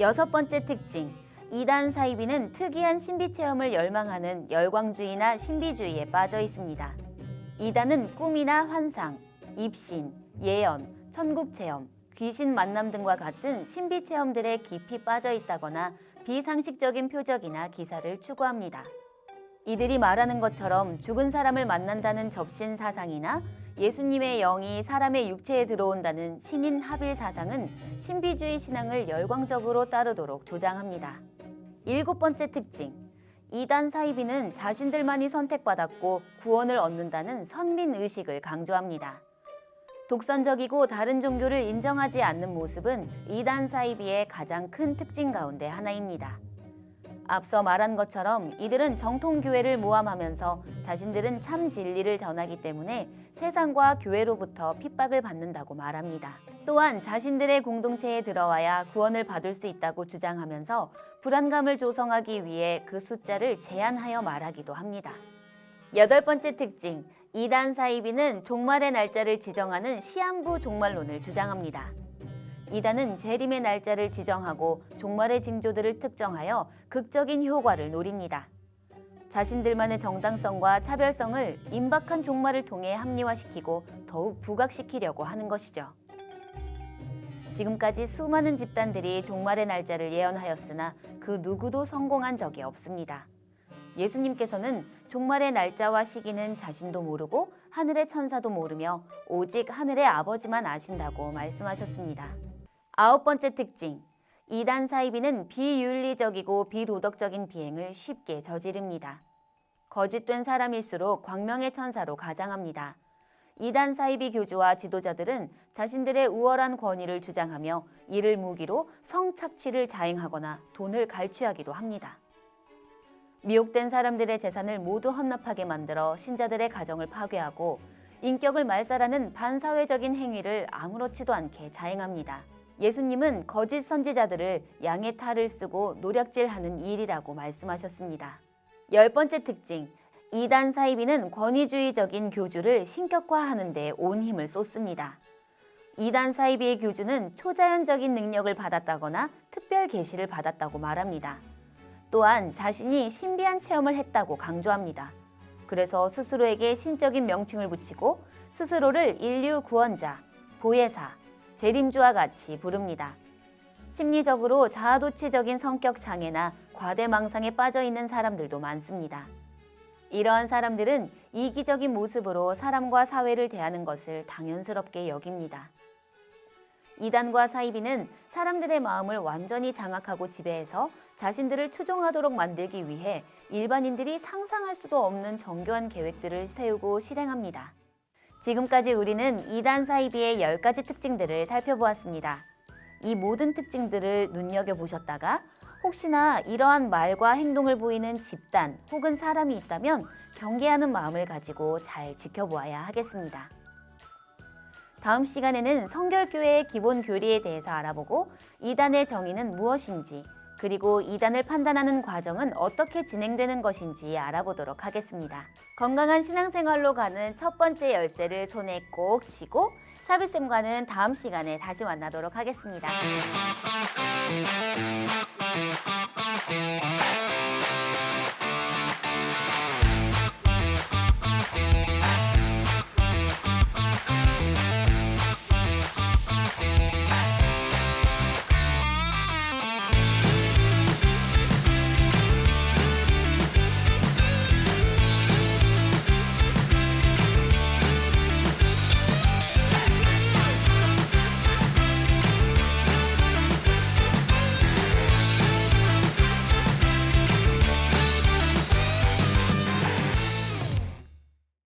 여섯 번째 특징. 이단 사이비는 특이한 신비 체험을 열망하는 열광주의나 신비주의에 빠져 있습니다. 이단은 꿈이나 환상, 입신, 예언, 천국 체험, 귀신 만남 등과 같은 신비 체험들에 깊이 빠져 있다거나 비상식적인 표적이나 기사를 추구합니다. 이들이 말하는 것처럼 죽은 사람을 만난다는 접신 사상이나 예수님의 영이 사람의 육체에 들어온다는 신인 합일 사상은 신비주의 신앙을 열광적으로 따르도록 조장합니다. 일곱 번째 특징. 이단 사이비는 자신들만이 선택받았고 구원을 얻는다는 선민 의식을 강조합니다. 독선적이고 다른 종교를 인정하지 않는 모습은 이단 사이비의 가장 큰 특징 가운데 하나입니다. 앞서 말한 것처럼 이들은 정통교회를 모함하면서 자신들은 참 진리를 전하기 때문에 세상과 교회로부터 핍박을 받는다고 말합니다. 또한 자신들의 공동체에 들어와야 구원을 받을 수 있다고 주장하면서 불안감을 조성하기 위해 그 숫자를 제한하여 말하기도 합니다. 여덟 번째 특징, 이단 사이비는 종말의 날짜를 지정하는 시한부 종말론을 주장합니다. 이단은 재림의 날짜를 지정하고 종말의 징조들을 특정하여 극적인 효과를 노립니다. 자신들만의 정당성과 차별성을 임박한 종말을 통해 합리화시키고 더욱 부각시키려고 하는 것이죠. 지금까지 수많은 집단들이 종말의 날짜를 예언하였으나 그 누구도 성공한 적이 없습니다. 예수님께서는 종말의 날짜와 시기는 자신도 모르고 하늘의 천사도 모르며 오직 하늘의 아버지만 아신다고 말씀하셨습니다. 아홉 번째 특징. 이단 사이비는 비윤리적이고 비도덕적인 비행을 쉽게 저지릅니다. 거짓된 사람일수록 광명의 천사로 가장합니다. 이단 사이비 교주와 지도자들은 자신들의 우월한 권위를 주장하며 이를 무기로 성착취를 자행하거나 돈을 갈취하기도 합니다. 미혹된 사람들의 재산을 모두 헌납하게 만들어 신자들의 가정을 파괴하고 인격을 말살하는 반사회적인 행위를 아무렇지도 않게 자행합니다. 예수님은 거짓 선지자들을 양의 탈을 쓰고 노략질하는 일이라고 말씀하셨습니다. 열 번째 특징. 이단 사이비는 권위주의적인 교주를 신격화하는 데 온 힘을 쏟습니다. 이단 사이비의 교주는 초자연적인 능력을 받았다거나 특별 계시를 받았다고 말합니다. 또한 자신이 신비한 체험을 했다고 강조합니다. 그래서 스스로에게 신적인 명칭을 붙이고 스스로를 인류 구원자, 보혜사, 재림주와 같이 부릅니다. 심리적으로 자아도취적인 성격 장애나 과대망상에 빠져 있는 사람들도 많습니다. 이러한 사람들은 이기적인 모습으로 사람과 사회를 대하는 것을 당연스럽게 여깁니다. 이단과 사이비는 사람들의 마음을 완전히 장악하고 지배해서 자신들을 추종하도록 만들기 위해 일반인들이 상상할 수도 없는 정교한 계획들을 세우고 실행합니다. 지금까지 우리는 이단 사이비의 10가지 특징들을 살펴보았습니다. 이 모든 특징들을 눈여겨보셨다가 혹시나 이러한 말과 행동을 보이는 집단 혹은 사람이 있다면 경계하는 마음을 가지고 잘 지켜보아야 하겠습니다. 다음 시간에는 성결교회의 기본 교리에 대해서 알아보고 이단의 정의는 무엇인지 그리고 이단을 판단하는 과정은 어떻게 진행되는 것인지 알아보도록 하겠습니다. 건강한 신앙생활로 가는 첫 번째 열쇠를 손에 꼭 쥐고 샤비쌤과는 다음 시간에 다시 만나도록 하겠습니다.